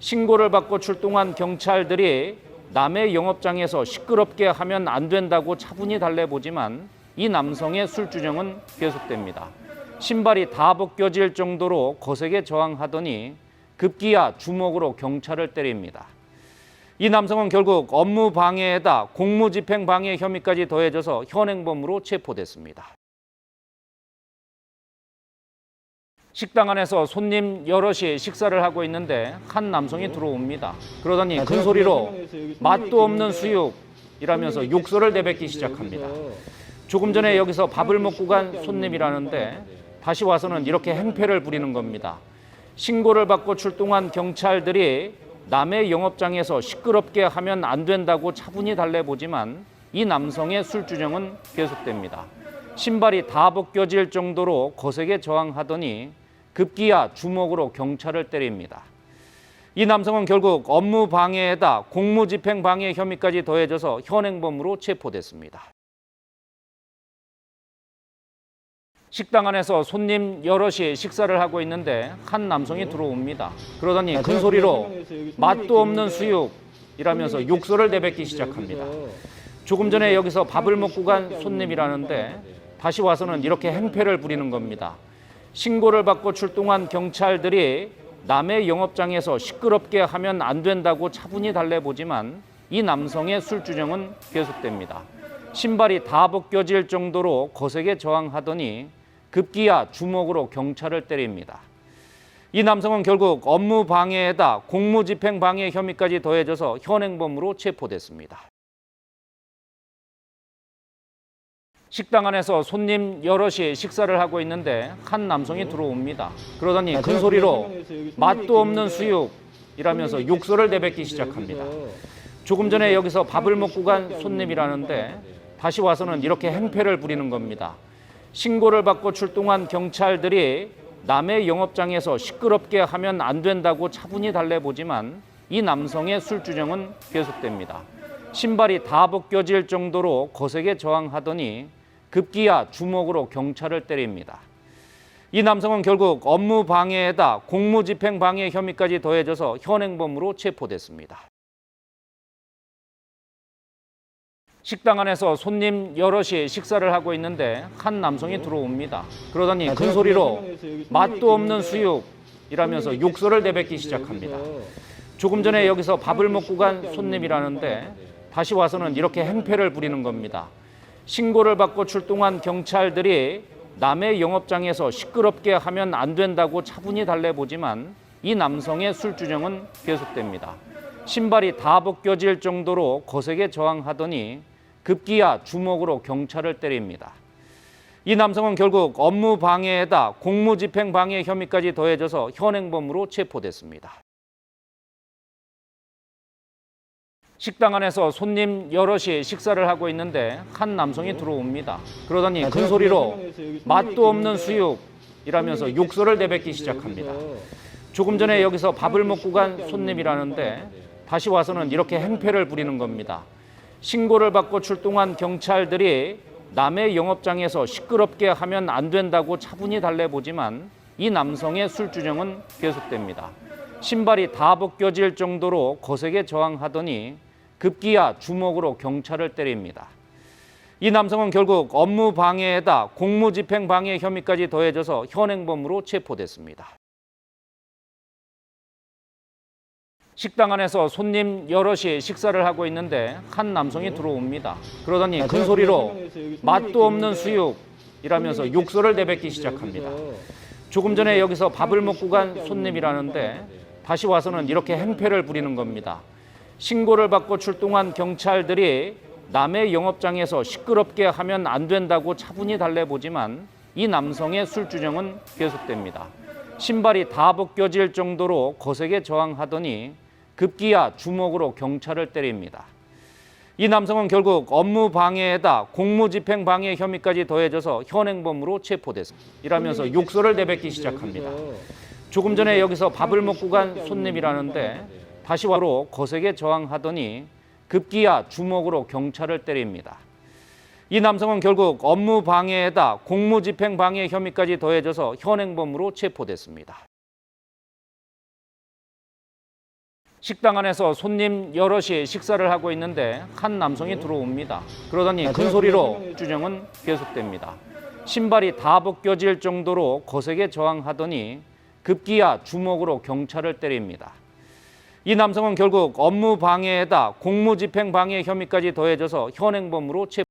신고를 받고 출동한 경찰들이 남의 영업장에서 시끄럽게 하면 안 된다고 차분히 달래보지만 이 남성의 술주정은 계속됩니다. 신발이 다 벗겨질 정도로 거세게 저항하더니 급기야 주먹으로 경찰을 때립니다. 이 남성은 결국 업무 방해에다 공무집행 방해 혐의까지 더해져서 현행범으로 체포됐습니다. 식당 안에서 손님 여럿이 식사를 하고 있는데 한 남성이 들어옵니다. 그러더니 큰 소리로 맛도 없는 수육 이라면서 욕설을 내뱉기 시작합니다. 조금 전에 여기서 밥을 먹고 간 손님이라는데 다시 와서는 이렇게 행패를 부리는 겁니다. 신고를 받고 출동한 경찰들이 남의 영업장에서 시끄럽게 하면 안 된다고 차분히 달래보지만 이 남성의 술주정은 계속됩니다. 신발이 다 벗겨질 정도로 거세게 저항하더니 급기야 주먹으로 경찰을 때립니다. 이 남성은 결국 업무 방해에다 공무집행 방해 혐의까지 더해져서 현행범으로 체포됐습니다. 식당 안에서 손님 여럿이 식사를 하고 있는데 한 남성이 들어옵니다. 그러더니 큰 소리로 맛도 없는 수육이라면서 욕설을 내뱉기 시작합니다. 조금 전에 여기서 밥을 먹고 간 손님이라는데 다시 와서는 이렇게 행패를 부리는 겁니다. 신고를 받고 출동한 경찰들이 남의 영업장에서 시끄럽게 하면 안 된다고 차분히 달래보지만 이 남성의 술주정은 계속됩니다. 신발이 다 벗겨질 정도로 거세게 저항하더니 급기야 주먹으로 경찰을 때립니다. 이 남성은 결국 업무 방해에다 공무집행 방해 혐의까지 더해져서 현행범으로 체포됐습니다. 식당 안에서 손님 여럿이 식사를 하고 있는데 한 남성이 들어옵니다. 그러더니 큰 소리로 맛도 없는 수육이라면서 욕설을 내뱉기 시작합니다. 조금 전에 여기서 밥을 먹고 간 손님이라는데 다시 와서는 이렇게 행패를 부리는 겁니다. 신고를 받고 출동한 경찰들이 남의 영업장에서 시끄럽게 하면 안 된다고 차분히 달래보지만 이 남성의 술주정은 계속됩니다. 신발이 다 벗겨질 정도로 거세게 저항하더니 급기야 주먹으로 경찰을 때립니다. 이 남성은 결국 업무 방해에다 공무집행 방해 혐의까지 더해져서 현행범으로 체포됐습니다. 식당 안에서 손님 여럿이 식사를 하고 있는데 한 남성이 들어옵니다. 그러더니 큰 소리로 맛도 없는 수육이라면서 욕설을 내뱉기 시작합니다. 조금 전에 여기서 밥을 먹고 간 손님이라는데 다시 와서는 이렇게 행패를 부리는 겁니다. 신고를 받고 출동한 경찰들이 남의 영업장에서 시끄럽게 하면 안 된다고 차분히 달래보지만 이 남성의 술주정은 계속됩니다. 신발이 다 벗겨질 정도로 거세게 저항하더니 급기야 주먹으로 경찰을 때립니다. 이 남성은 결국 업무 방해에다 공무집행 방해 혐의까지 더해져서 현행범으로 체포됐습니다. 식당 안에서 손님 여럿이 식사를 하고 있는데 한 남성이 들어옵니다. 그러더니 큰 소리로 맛도 없는 수육이라면서 욕설을 내뱉기 시작합니다. 조금 전에 여기서 밥을 먹고 간 손님이라는데 다시 와서는 이렇게 행패를 부리는 겁니다. 신고를 받고 출동한 경찰들이 남의 영업장에서 시끄럽게 하면 안 된다고 차분히 달래보지만 이 남성의 술주정은 계속됩니다. 신발이 다 벗겨질 정도로 거세게 저항하더니 급기야 주먹으로 경찰을 때립니다. 이 남성은 결국 업무 방해에다 공무집행 방해 혐의까지 더해져서 현행범으로 체포됐습니다. 식당 안에서 손님 여럿이 식사를 하고 있는데 한 남성이 들어옵니다. 그러더니 큰 소리로 맛도 없는 수육이라면서 욕설을 내뱉기 시작합니다. 조금 전에 여기서 밥을 먹고 간 손님이라는데 다시 와서는 이렇게 행패를 부리는 겁니다. 신고를 받고 출동한 경찰들이 남의 영업장에서 시끄럽게 하면 안 된다고 차분히 달래보지만 이 남성의 술주정은 계속됩니다. 신발이 다 벗겨질 정도로 거세게 저항하더니 급기야 주먹으로 경찰을 때립니다. 이 남성은 결국 업무 방해에다 공무집행 방해 혐의까지 더해져서 현행범으로 체포됐습니다. 이라면서 욕설을 내뱉기 시작합니다. 조금 전에 여기서 밥을 먹고 간 손님이라는데 다시 와로 거세게 저항하더니 급기야 주먹으로 경찰을 때립니다. 이 남성은 결국 업무 방해에다 공무 집행 방해 혐의까지 더해져서 현행범으로 체포됐습니다. 식당 안에서 손님 여럿이 식사를 하고 있는데 한 남성이 들어옵니다. 그러더니 아, 큰 소리로 그 주정은 계속됩니다. 신발이 다 벗겨질 정도로 거세게 저항하더니 급기야 주먹으로 경찰을 때립니다. 이 남성은 결국 업무 방해에다 공무집행 방해 혐의까지 더해져서 현행범으로 체